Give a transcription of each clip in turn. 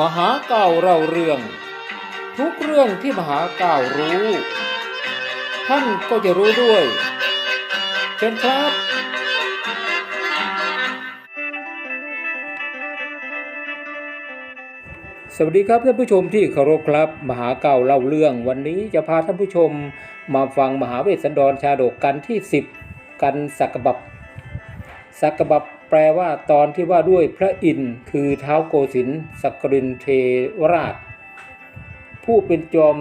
มหาเก่าเราเรื่อง ทุกเรื่องที่มหาเก่ารู้ ท่านก็จะรู้ด้วย เชิญครับ สวัสดีครับท่านผู้ชมที่เคารพครับ มหาเก่าเล่าเรื่อง วันนี้จะพาท่านผู้ชมมาฟังมหาเวสสันดรชาดกกันที่ 10 กันสักบับสักบับ แปลว่าตอนที่ว่าด้วยพระอินทร์คือเท้าโกสินทร์สักกรินเทวราช ผู้เป็นจอม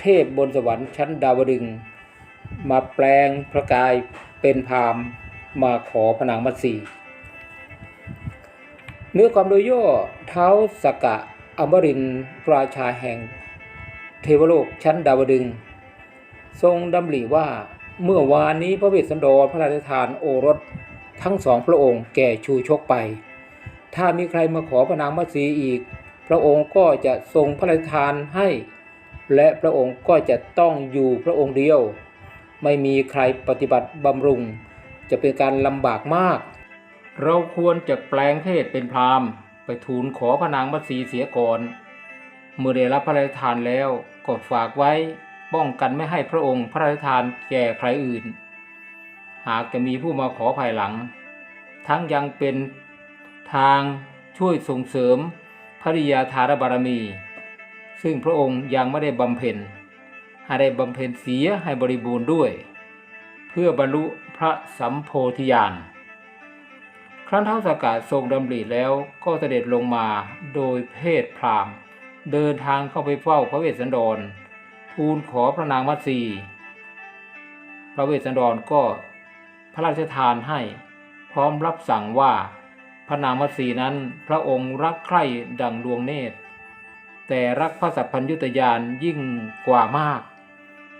เทพบนสวรรค์ชั้นดาวดึง มาแปลงพระกายเป็นพามมาขอพนางมัตสีเนื้อความโดยย่อเท้าสกกะอมรินทราชาแห่ง เทวโลกชั้นดาวดึง ทรงดำริว่าเมื่อวานนี้พระเวสสันดรพระราชทานโอรส ทั้งสองพระองค์แก่ชูชกไป ถ้ามีใครมาขอพระนางมัตสีอีก พระองค์ก็จะทรงพระราชทานให้ และพระองค์ก็จะต้องอยู่พระองค์เดียว ไม่มีใครปฏิบัติบำรุง จะเป็นการลำบากมาก เราควรจะแปลงเพศเป็นพราหมณ์ ไปทูลขอพระนางมัตสีเสียก่อนเมื่อได้รับพระราชทานแล้วก็ฝากไว้ป้องกันไม่ให้พระองค์พระราชทานแก่ใครอื่น หากจะมีผู้มาขอภายหลัง ทั้งยังเป็นทางช่วยส่งเสริมภริยาธารบารมี ซึ่งพระองค์ยังไม่ได้บำเพ็ญให้ได้บำเพ็ญเสียให้บริบูรณ์ด้วย เพื่อบรรลุพระสัมโพธิญาณครั้นเท้าสากาทรงดำริแล้วก็เสด็จลงมาโดยเพศพราหมณ์ เดินทางเข้าไปเฝ้าพระเวสสันดรทูลขอพระนางมัตสี พระเวสสันดรก็ พระราชทานให้ พร้อมรับสั่งว่าพระนางมัสีนั้นพระองค์รักใคร่ดังดวงเนตร แต่รักพระสัพพัญญุตยานยิ่งกว่ามาก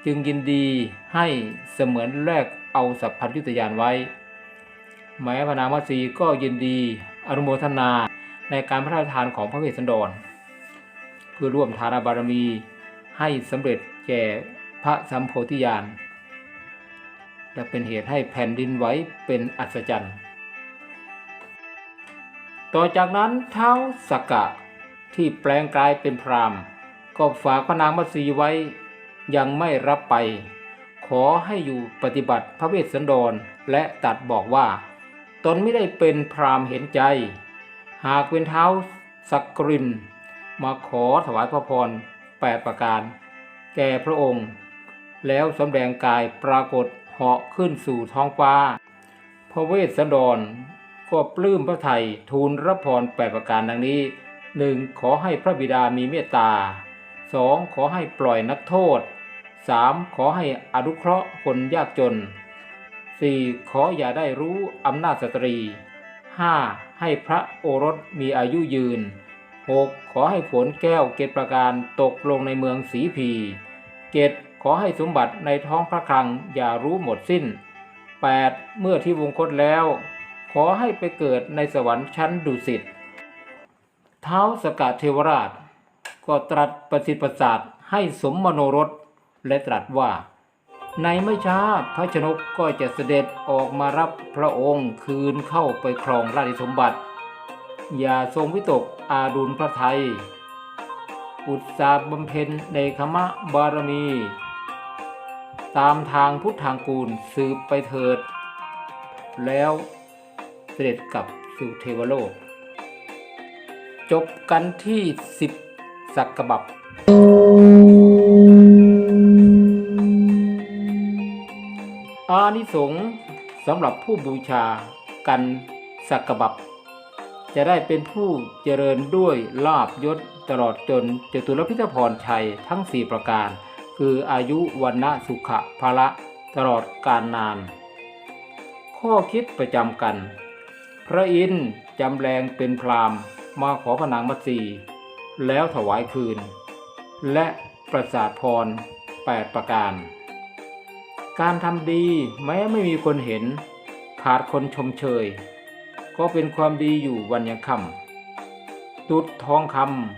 จึงยินดีให้เสมือนแลกเอาสัพพัญญุตยานไว้ แม้พระนางมัสีก็ยินดีอนุโมทนาในการพระราชทานของพระเวสสันดร เพื่อร่วมทานบารมีให้สำเร็จแก่พระสัมโพธิญาณ และเป็นเหตุให้แผ่นดินไหวเป็นอัศจรรย์ ต่อจากนั้นเท้าสกกะที่แปลงกายเป็นพรามก็ฝากพระนางมัตสีไว้ ยังไม่รับไป ขอให้อยู่ปฏิบัติพระเวสสันดรและตัดบอกว่า ตนไม่ได้เป็นพรามเห็นใจ หากเป็นเท้าสักกริน มาขอถวายพระพรแปดประการ แก่พระองค์ แล้วสำแดงกายปรากฏ เหาะขึ้นสู่ท้องฟ้า พระเวสสันดรก็ปลื้มพระไทยทูลรับพรแปดประการดังนี้หนึ่งขอให้พระบิดามีเมตตาสองขอให้ปล่อยนักโทษสามขอให้อนุเคราะห์คนยากจนสี่ขออย่าได้รู้อำนาจสตรีห้าให้พระโอรสมีอายุยืน 6. ขอให้ผลแก้วเกตประการตกลงในเมืองสีพีเกต ขอให้สมบัติในท้องพระคลังอย่ารู้หมดสิ้น 8. เมื่อที่วงคตแล้ว ขอให้ไปเกิดในสวรรค์ชั้นดุสิตเท้าสกาเทวราช ก็ตรัสประสิทธิ์ประสาทให้สมมโนรสและตรัสว่า ในไม่ช้าพระชนกก็จะเสด็จออกมารับพระองค์คืนเข้าไปครองราชสมบัติ อย่าทรงวิตกอาดุลพระไทยอุตสาบำเพ็ญในคมะบารมี ตามทางพุทธทางกูลสืบไปเถิด แล้วเสด็จกลับสู่เทวโลก จบกันที่สิบสักกบับอานิสงส์สำหรับผู้บูชากันสักกบับ จะได้เป็นผู้เจริญด้วยลาบยศตลอดจนจตุรพิธพรชัยทั้ง 4 ประการ คืออายุวันนะสุขะภละตลอดกาลนาน ข้อคิดประจำกัน พระอินทร์จำแรงเป็นพรามมาขอพนางมัตสีแล้วถวายคืน และประสาทพร8ประการ การทำดีแม้ไม่มีคนเห็น ขาดคนชมเชย ก็เป็นความดีอยู่วันยังคำตุดทองค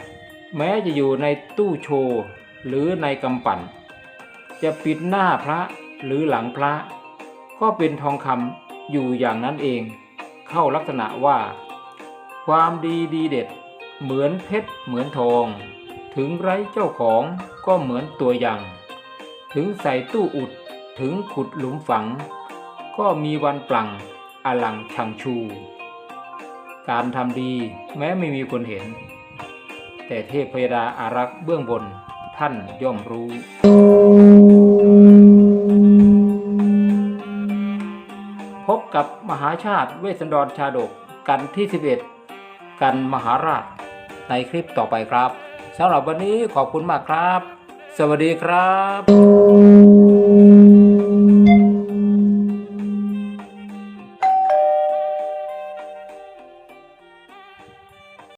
ำแม้จะอยู่ในตู้โชว์ หรือในกำปั่น จะปิดหน้าพระหรือหลังพระ ก็เป็นทองคำอยู่อย่างนั้นเอง เข้าลักษณะว่า ความดีดีเด็ด เหมือนเพชรเหมือนทอง ถึงไร้เจ้าของก็เหมือนตัวอย่าง ถึงใส่ตู้อุดถึงขุดหลุมฝัง ก็มีวันปลังอลังชังชู การทำดีแม้ไม่มีคนเห็น แต่เทพยดาอารักษ์เบื้องบน ท่านย่อมรู้ พบกับมหาชาติเวสสันดรชาดกกันที่ 11 กันมหาราชในคลิปต่อไปครับสำหรับวันนี้ขอบคุณมากครับ สวัสดีครับ